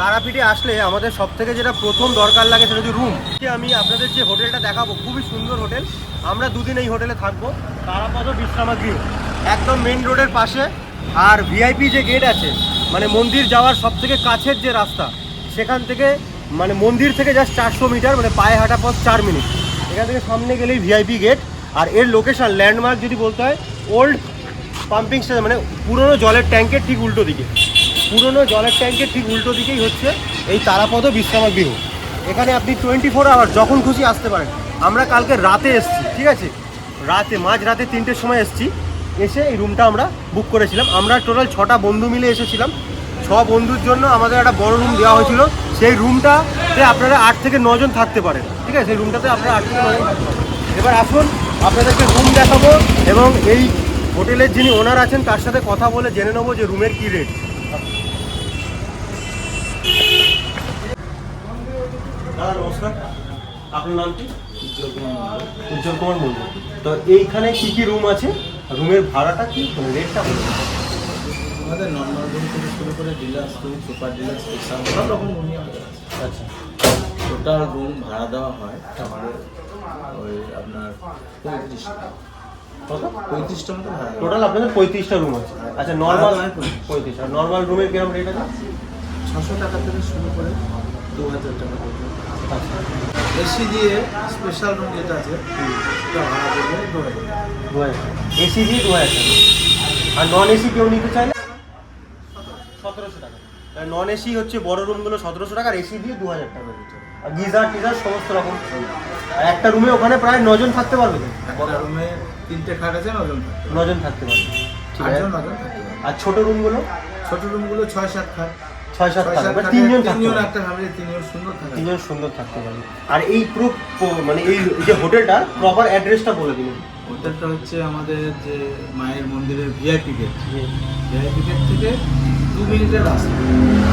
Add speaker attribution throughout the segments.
Speaker 1: তারাপীঠে আসলে আমাদের সব থেকে যেটা প্রথম দরকার লাগে সেটা হচ্ছে রুম আমি আপনাদের যে হোটেলটা দেখাবো, খুবই সুন্দর হোটেল। আমরা দুদিন এই হোটেলে থাকব। তারাপদ বিশ্রামাগৃহ। একদম মেন রোডের পাশে। আর ভিআইপি যে গেট আছে মানে মন্দির যাওয়ার সব থেকে কাছের যে রাস্তা, সেখান থেকে মানে মন্দির থেকে জাস্ট চারশো মিটার মানে পায়ে হাঁটা পথ চার মিনিট এখান থেকে সামনে গেলেই ভিআইপি গেট আর এর লোকেশন ল্যান্ডমার্ক যদি বলতে হয় ওল্ড পাম্পিং স্টেশন মানে পুরনো জলের ট্যাঙ্কের ঠিক উল্টো দিকে। পুরনো জলের ট্যাঙ্কের ঠিক উল্টো দিকেই হচ্ছে এই তারাপদ বিশ্রামাগৃহ এখানে আপনি টোয়েন্টি ফোর আওয়ার যখন খুশি আসতে পারেন। আমরা কালকে রাতে এসেছি, ঠিক আছে? রাতে মাঝ রাতে তিনটের সময় এসেছি। এসে এই রুমটা আমরা বুক করেছিলাম। আমরা টোটাল ছটা বন্ধু মিলে এসেছিলাম। ছ বন্ধুর জন্য আমাদের একটা বড় রুম দেওয়া হয়েছিল। সেই রুমটাতে আপনারা আট থেকে নজন থাকতে পারেন, ঠিক আছে? সেই রুমটাতে আপনারা আট থেকে নজন এবার আসুন, আপনাদেরকে রুম দেখাবো এবং এই হোটেলের যিনি ওনার আছেন, তার সাথে কথা বলে জেনে নেব যে রুমের কী রেট দাদা নমস্কার। আপনার নাম কি? উজ্জ্বল কুমার মন্ডল তো এইখানে কি কি রুম আছে? রুমের ভাড়াটা কি? মানে রেটটা বলুন।
Speaker 2: আমাদের নর্মাল রুম থেকে শুরু করে deluxe room super deluxe special সব রকম রুমই
Speaker 1: আচ্ছা।
Speaker 2: টোটাল রুম ভাড়া দেওয়া হয় আমাদের ওই আপনার পঁয়ত্রিশ
Speaker 1: কত?
Speaker 2: পঁয়ত্রিশটা মতো ভাড়া
Speaker 1: টোটাল আপনাদের পঁয়ত্রিশটা রুম আছে। আচ্ছা নর্মাল পঁয়ত্রিশ। আর নর্মাল রুমের কীরকম রেট আছে?
Speaker 2: ছশো টাকা থেকে শুরু করে দু হাজার টাকা পর্যন্ত এসি দিয়ে স্পেশাল রুম যেটা আছে ভাড়া দেবে দু হাজার
Speaker 1: দু হাজার এসি দিয়ে দু হাজার টাকা। আর নন এসি কেউ নিতে চাইলে সতেরোশো টাকা। নন এসি হচ্ছে বড় রুমগুলো সতেরোশো টাকা আর এসি দিয়ে দু হাজার টাকা আর গিজার টিজার সমস্ত রকম। আর একটা রুমে ওখানে প্রায় নজন থাকতে পারবে তো?
Speaker 2: একটা রুমে তিনটে খাট আছে নজন
Speaker 1: নজন থাকতে পারবে। ঠিক আছে। আর ছোট রুমগুলো
Speaker 2: ছোট রুমগুলো ছয় সাত খাট।
Speaker 1: ছয় সাত থাকবে তিনজন
Speaker 2: তিনজন একটা ফ্যামিলি তিনজন সুন্দর থাকে
Speaker 1: তিনজন সুন্দর থাকতে পারবে আর এই পুরো মানে এই যে হোটেলটা প্রপার অ্যাড্রেসটা বলে দিন।
Speaker 2: হোটেলটা হচ্ছে আমাদের যে মায়ের মন্দিরের ভিআইপি গেট ভিআইপি গেট থেকে দু মিনিটের রাস্তা।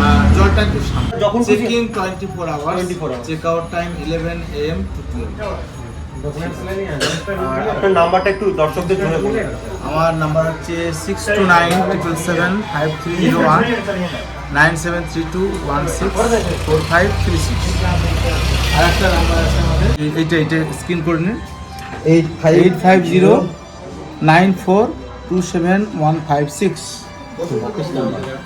Speaker 2: আর জলটা একটু সামনে।
Speaker 1: যখন
Speaker 2: checking twenty four hour
Speaker 1: 24 hours।
Speaker 2: Check out time eleven AM to
Speaker 1: আর আপনার নাম্বারটা একটু দর্শকদের জন্য বলুন।
Speaker 2: আমার নাম্বার হচ্ছে six two nine triple seven five three zero one nine seven three two one six four five three six আর একটা number আছে আমাদের। এইটা এইটা স্ক্রিন করে নিন।
Speaker 1: Eight five
Speaker 2: eight five zero nine four two seven one five six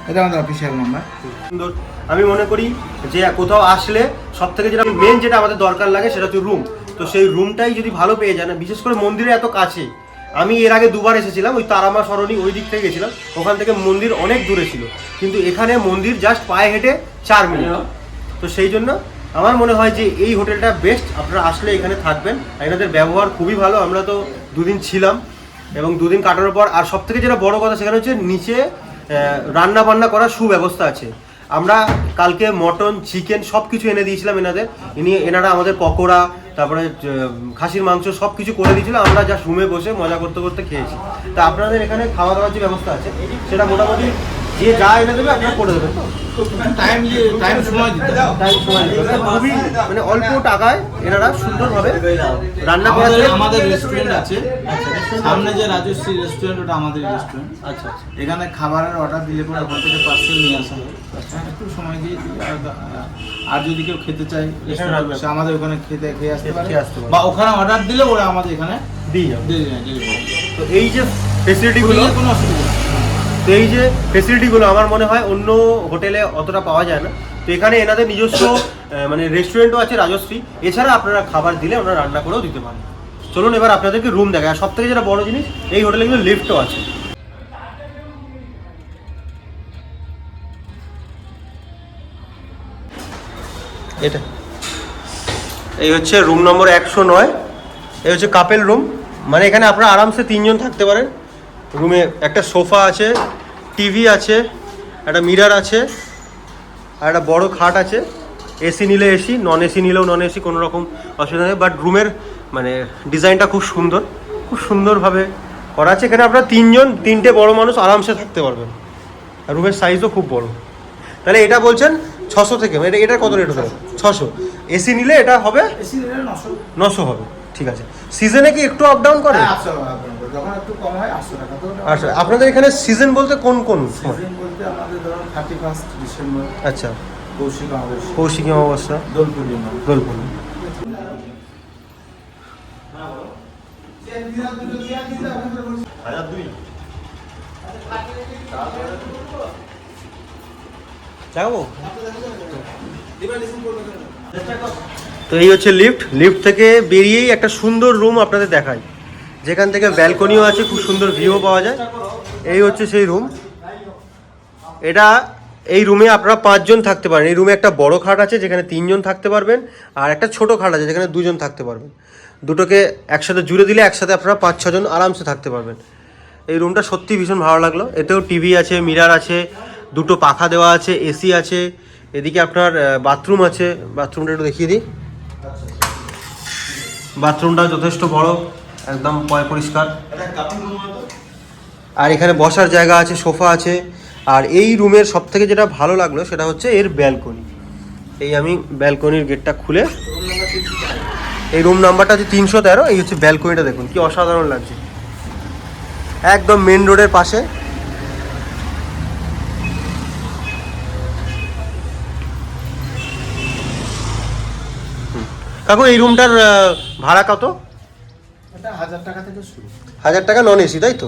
Speaker 2: এটা আমাদের official number
Speaker 1: সুন্দর। আমি মনে করি যে কোথাও আসলে সব থেকে যেটা মেন যেটা আমাদের দরকার লাগে সেটা হচ্ছে রুম তো সেই রুমটাই যদি ভালো পেয়ে যান বিশেষ করে মন্দিরে এত কাছে আমি এর আগে দুবার এসেছিলাম ওই তারামা সরণি ওই দিক থেকে গেছিলাম। ওখান থেকে মন্দির অনেক দূরে ছিল। কিন্তু এখানে মন্দির জাস্ট পায়ে হেঁটে চার মিনিট। তো সেই জন্য আমার মনে হয় যে এই হোটেলটা বেস্ট আপনারা আসলে এখানে থাকবেন। এনাদের ব্যবহার খুবই ভালো। আমরা তো দুদিন ছিলাম এবং দুদিন কাটানোর পর আর সব থেকে যেটা বড় কথা সেখানে হচ্ছে নিচে রান্না বান্না করার সুব্যবস্থা আছে। আমরা কালকে মটন চিকেন সব কিছু এনে দিয়েছিলাম এনাদের। ইনি এনারা আমাদের পকোড়া তারপরে খাসির মাংস সব কিছু করে দিয়েছিল, আমরা যা রুমে বসে মজা করতে করতে খেয়েছি। তা আপনাদের এখানে খাওয়া দাওয়ার যে ব্যবস্থা আছে, সেটা মোটামুটি যে যা এনে দেবে আপনারা করে দেবেন।
Speaker 2: টাইম টাইম সময় দিতে
Speaker 1: টাইম সময় দিতে খুবই মানে অল্প টাকায় এনারা সুন্দরভাবে রান্না করে
Speaker 2: আমাদের রেস্টুরেন্ট আছে। সামনে যে রাজশ্রী রেস্টুরেন্ট ওটা আমাদের রেস্টুরেন্ট
Speaker 1: আচ্ছা আচ্ছা।
Speaker 2: এখানে খাবারের অর্ডার দিলে পরে ওখান থেকে পার্সেল নিয়ে আসা হয়। একটু সময় দিয়ে আর- যদি কেউ খেতে চায় restaurant আমাদের ওখানে খেতে খেয়ে আসতে পারে। বা ওখানে অর্ডার দিলে ওরা আমাদের এখানে
Speaker 1: দিয়ে যাবে।
Speaker 2: দিয়ে
Speaker 1: তো এই যে ফেসিলিটিগুলো
Speaker 2: কোনো অসুবিধা নেই।
Speaker 1: তো এই যে ফেসিলিটিগুলো আমার মনে হয় অন্য হোটেলে অতটা পাওয়া যায় না। তো এখানে এনাদের নিজস্ব মানে রেস্টুরেন্টও আছে রাজশ্রী। এছাড়া আপনারা খাবার দিলে ওনারা রান্না করেও দিতে পারেন। চলুন এবার আপনাদেরকে রুম দেখায় আর সব থেকে যেটা বড় জিনিস, এই হোটেলে কিন্তু লিফটও আছে। এটা। এই হচ্ছে রুম নম্বর একশো নয়। এই হচ্ছে কাপেল রুম মানে এখানে আপনারা আরামসে তিনজন থাকতে পারেন। রুমে একটা সোফা আছে টিভি আছে একটা মিরার আছে আর একটা বড় খাট আছে। এসি নিলে এসি নন এসি নিলেও নন এসি কোনো রকম অসুবিধা নেই। বাট রুমের মানে ডিজাইনটা খুব সুন্দর। খুব সুন্দরভাবে করা আছে। এখানে আপনারা তিনজন তিনটে বড় মানুষ আরামসে থাকতে পারবেন। আর রুমের সাইজও খুব বড়। তাহলে এটা বলছেন ছশো থেকে এটা এটার কত রেট হবে? ছশো। এসি নিলে এটা হবে
Speaker 2: নশো।
Speaker 1: নশো হবে। ঠিক আছে। সিজনে কি একটু আপ ডাউন করে?
Speaker 2: যখন একটু কম হয় আটশো টাকা? তো
Speaker 1: আচ্ছা আপনাদের এখানে সিজন বলতে কোন কোন
Speaker 2: সিজন বলতে আমাদের ধরুন থার্টি ফার্স্ট ডিসেম্বর
Speaker 1: আচ্ছা।
Speaker 2: কৌশিক আমাদের
Speaker 1: কৌশিকী অমাবস্যা।
Speaker 2: দোলপুরি
Speaker 1: দোলপুর যাব। তো এই হচ্ছে লিফট লিফট থেকে বেরিয়েই একটা সুন্দর রুম আপনাদের দেখাই। যেখান থেকে ব্যালকনিও আছে, খুব সুন্দর ভিউ পাওয়া যায়। এই হচ্ছে সেই রুম এটা এই রুমে আপনারা পাঁচজন থাকতে পারেন। এই রুমে একটা বড় খাট আছে, যেখানে তিনজন থাকতে পারবেন, আর একটা ছোট খাট আছে, যেখানে দুজন থাকতে পারবেন। দুটোকে একসাথে জুড়ে দিলে একসাথে আপনারা পাঁচ, ছজন আরামসে থাকতে পারবেন। এই রুমটা সত্যি ভীষণ ভালো লাগল। এতেও টিভি আছে মিরার আছে, দুটো পাখা দেওয়া আছে এসি আছে, এদিকে আপনার বাথরুম আছে। বাথরুমটা একটু দেখিয়ে দিই। বাথরুমটা যথেষ্ট বড়। একদম পয় পরিষ্কার। আর এখানে বসার জায়গা আছে সোফা আছে। আর এই রুমের সব থেকে যেটা ভালো লাগল সেটা হচ্ছে এর ব্যালকনি। এই আমি ব্যালকনির গেটটা খুলে এই রুম নাম্বারটা হচ্ছে তিনশো তেরো এই হচ্ছে ব্যালকনিটা দেখুন কি অসাধারণ লাগছে। একদম মেন রোডের পাশে। কাকু এই রুমটার ভাড়া কত?
Speaker 2: হাজার টাকা থেকে শুরু।
Speaker 1: হাজার টাকা নন এসি তাই তো?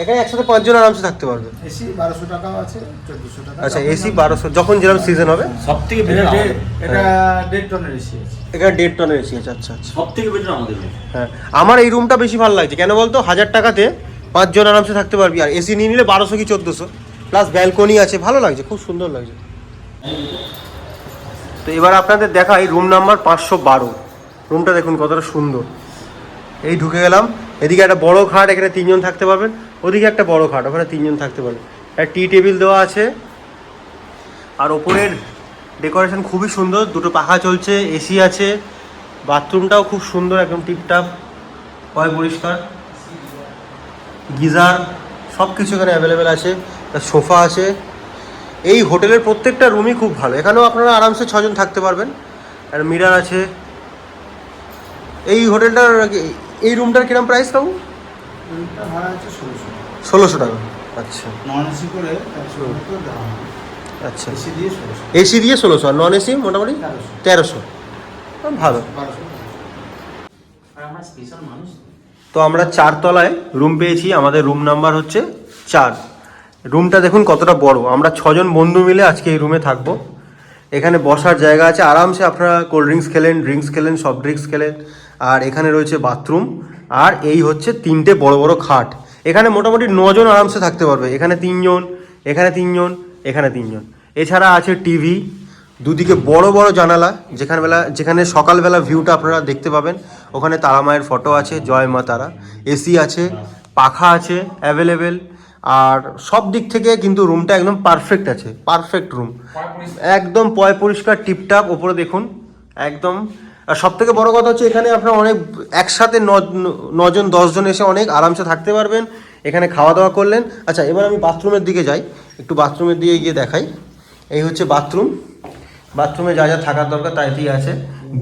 Speaker 1: এখানে একসাথে পাঁচজন আরামসে থাকতে পারবে।
Speaker 2: এসি বারোশো টাকাও আছে চোদ্দোশো টাকা
Speaker 1: আচ্ছা এসি বারোশো যখন যেরকম সিজন হবে?
Speaker 3: সব থেকে
Speaker 2: এটা এটা দেড় টনের এসি আছে।
Speaker 1: এখানে দেড় টনের এসি আছে আচ্ছা আচ্ছা।
Speaker 3: সব থেকে বেটার আমাদের
Speaker 1: হ্যাঁ আমার এই রুমটা বেশি ভালো লাগছে। কেন বলতো? হাজার টাকাতে পাঁচজন আরামসে থাকতে পারবি। আর এসি নিয়ে নিলে বারোশো কি চোদ্দোশো? প্লাস ব্যালকনি আছে ভালো লাগছে খুব সুন্দর লাগছে। তো এবার আপনাদের দেখাই রুম নাম্বার পাঁচশো বারো। রুমটা দেখুন কতটা সুন্দর। এই ঢুকে গেলাম। এদিকে একটা বড় খাট, এখানে তিনজন থাকতে পারবেন। ওদিকে একটা বড় খাট, ওখানে তিনজন থাকতে পারবেন। একটা টি টেবিল দেওয়া আছে। আর ওপরের ডেকোরেশন খুবই সুন্দর, দুটো পাখা চলছে এসি আছে। বাথরুমটাও খুব সুন্দর, একদম টিপটাপ হয় পরিষ্কার? গিজার সব কিছু এখানে অ্যাভেলেবেল আছে। সোফা আছে। এই হোটেলের প্রত্যেকটা রুমই খুব ভালো। এখানেও আপনারা আরামসে ছজন থাকতে পারবেন। আর মিরার আছে। এই হোটেলটার এই রুমটার কিরম প্রাইস
Speaker 2: আছে ষোলোশো
Speaker 1: টাকা। আচ্ছা।
Speaker 2: নন এসি করে
Speaker 1: আচ্ছা।
Speaker 2: এসি দিয়ে ষোলোশো।
Speaker 1: আর নন এসি মোটামুটি
Speaker 2: তেরোশো।
Speaker 1: ভালো। তো আমরা চারতলায় রুম পেয়েছি। আমাদের রুম নাম্বার হচ্ছে চার। রুমটা দেখুন কতটা বড়। আমরা ছজন বন্ধু মিলে আজকে এই রুমে থাকব। এখানে বসার জায়গা আছে। আরামসে আপনারা কোল্ড ড্রিঙ্কস খেলেন ড্রিঙ্কস খেলেন সফট ড্রিঙ্কস খেলেন। আর এখানে রয়েছে বাথরুম। আর এই হচ্ছে তিনটে বড় বড় খাট। এখানে মোটামুটি নজন আরামসে থাকতে পারবে। এখানে তিনজন এখানে তিনজন এখানে তিনজন। এছাড়া আছে টিভি দুদিকে বড় বড় জানালা যেখানে বেলা যেখানে সকালবেলা ভিউটা আপনারা দেখতে পাবেন। ওখানে তারা মায়ের ফটো আছে জয় মা তারা। এসি আছে পাখা আছে অ্যাভেলেবেল আর সব দিক থেকে কিন্তু রুমটা একদম পারফেক্ট আছে। পারফেক্ট রুম একদম পয় পরিষ্কার টিপটাপ ওপরে দেখুন। একদম আর সব থেকে বড় কথা হচ্ছে এখানে আপনার অনেক একসাথে নজন দশজন এসে অনেক আরামসে থাকতে পারবেন এখানে খাওয়া দাওয়া করলেন। আচ্ছা এবার আমি বাথরুমের দিকে যাই একটু বাথরুমের দিকে গিয়ে দেখাই। এই হচ্ছে বাথরুম। বাথরুমে যা যা থাকার দরকার তাইতেই আছে।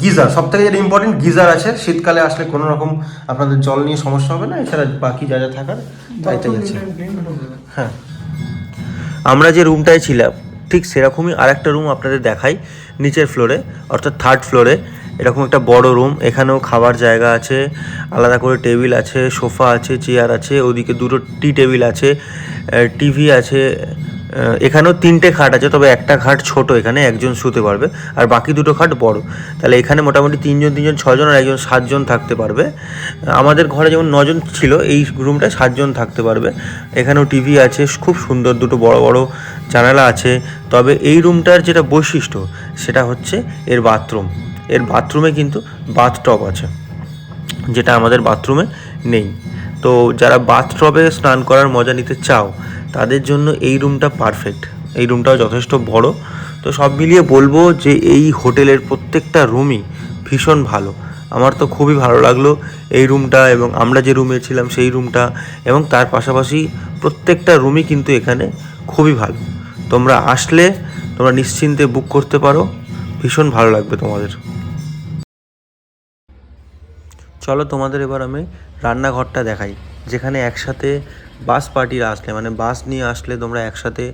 Speaker 1: গিজার সব থেকে যেটা ইম্পর্টেন্ট গিজার আছে। শীতকালে আসলে কোনো রকম আপনাদের জল নিয়ে সমস্যা হবে না এছাড়া বাকি যা যা থাকার তাইতেই আছে। হ্যাঁ।
Speaker 4: আমরা যে রুমটায় ছিলাম ঠিক সেরকমই আরেকটা রুম আপনাদের দেখাই নিচের ফ্লোরে অর্থাৎ থার্ড ফ্লোরে এরকম একটা বড় রুম এখানেও খাবার জায়গা আছে, আলাদা করে টেবিল আছে সোফা আছে চেয়ার আছে, ওদিকে দুটো টি টেবিল আছে টিভি আছে এখানেও তিনটে খাট আছে, তবে একটা খাট ছোট এখানে, একজন শুতে পারবে, আর বাকি দুটো খাট বড়। তাহলে এখানে মোটামুটি তিনজন তিনজন, ছজন আর একজন সাতজন থাকতে পারবে। আমাদের ঘরে যেমন নজন ছিল, এই রুমটায় সাতজন থাকতে পারবে। এখানেও টিভি আছে, খুব সুন্দর দুটো বড় বড় জানালা আছে, তবে এই রুমটার যেটা বৈশিষ্ট্য, সেটা হচ্ছে এর বাথরুম এর বাথরুমে কিন্তু বাথটব আছে, যেটা আমাদের বাথরুমে নেই। তো যারা বাথটবে স্নান করার মজা নিতে চাও, তাদের জন্য এই রুমটা পারফেক্ট এই রুমটাও যথেষ্ট বড়। তো সব মিলিয়ে বলব যে এই হোটেলের প্রত্যেকটা রুমই ভীষণ ভালো। আমার তো খুবই ভালো লাগল এই রুমটা এবং আমরা যে রুমে ছিলাম সেই রুমটা এবং তার পাশাপাশি প্রত্যেকটা রুমই কিন্তু এখানে খুবই ভালো। তোমরা আসলে তোমরা নিশ্চিন্তে বুক করতে পারো। ভীষণ ভালো লাগবে তোমাদের। চলো তোমাদের এবার আমি রান্নাঘরটা দেখাই, যেখানে একসাথে বাস পার্টিরা আসলে মানে বাস নিয়ে আসলে তোমরা একসাথে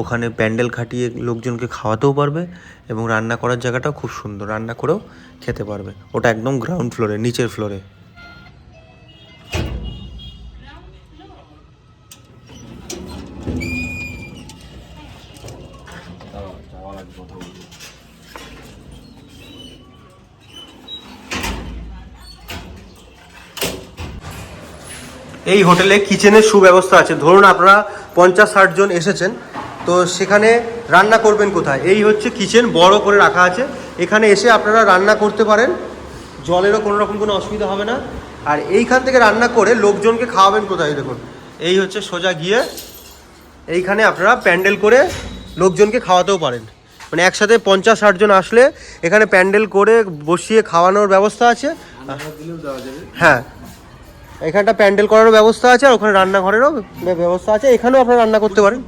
Speaker 4: ওখানে প্যান্ডেল খাটিয়ে লোকজনকে খাওয়াতেও পারবে এবং রান্না করার জায়গাটাও খুব সুন্দর, রান্না করেও খেতে পারবে। ওটা একদম গ্রাউন্ড ফ্লোরে নিচের ফ্লোরে
Speaker 1: এই হোটেলে কিচেনের সুব্যবস্থা আছে। ধরুন আপনারা পঞ্চাশ ষাট জন এসেছেন তো সেখানে রান্না করবেন কোথায়? এই হচ্ছে কিচেন বড় করে রাখা আছে। এখানে এসে আপনারা রান্না করতে পারেন। জলেরও কোনো রকম কোনো অসুবিধা হবে না। আর এইখান থেকে রান্না করে লোকজনকে খাওয়াবেন কোথায় দেখুন। এই হচ্ছে সোজা গিয়ে এইখানে আপনারা প্যান্ডেল করে লোকজনকে খাওয়াতেও পারেন। মানে একসাথে পঞ্চাশ ষাট জন আসলে এখানে প্যান্ডেল করে বসিয়ে খাওয়ানোর ব্যবস্থা আছে। হ্যাঁ। এখানটা প্যান্ডেল করারও ব্যবস্থা আছে আর ওখানে রান্নাঘরেরও ব্যবস্থা আছে। এখানেও আপনারা রান্না করতে পারেন।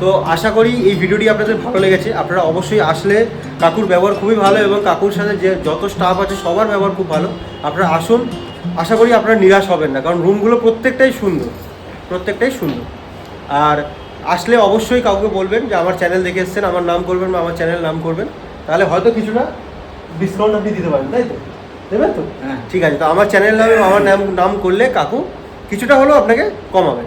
Speaker 1: তো আশা করি এই ভিডিওটি আপনাদের ভালো লেগেছে। আপনারা অবশ্যই আসলে কাকুর ব্যবহার খুবই ভালো এবং কাকুর সাথে যে যত স্টাফ আছে সবার ব্যবহার খুব ভালো। আপনারা আসুন আশা করি আপনারা নিরাশ হবেন না কারণ রুমগুলো প্রত্যেকটাই সুন্দর প্রত্যেকটাই সুন্দর। আর আসলে অবশ্যই কাউকে বলবেন যে আমার চ্যানেল দেখে এসছেন আমার নাম করবেন বা আমার চ্যানেল নাম করবেন তাহলে হয়তো কিছুটা ডিসকাউন্ট আপনি দিতে পারেন তাই তো? দেবেন তো?
Speaker 2: হ্যাঁ।
Speaker 1: ঠিক আছে তো আমার চ্যানেল নামে আমার নাম নাম করলে কাকু কিছুটা হলেও আপনাকে কমাবে।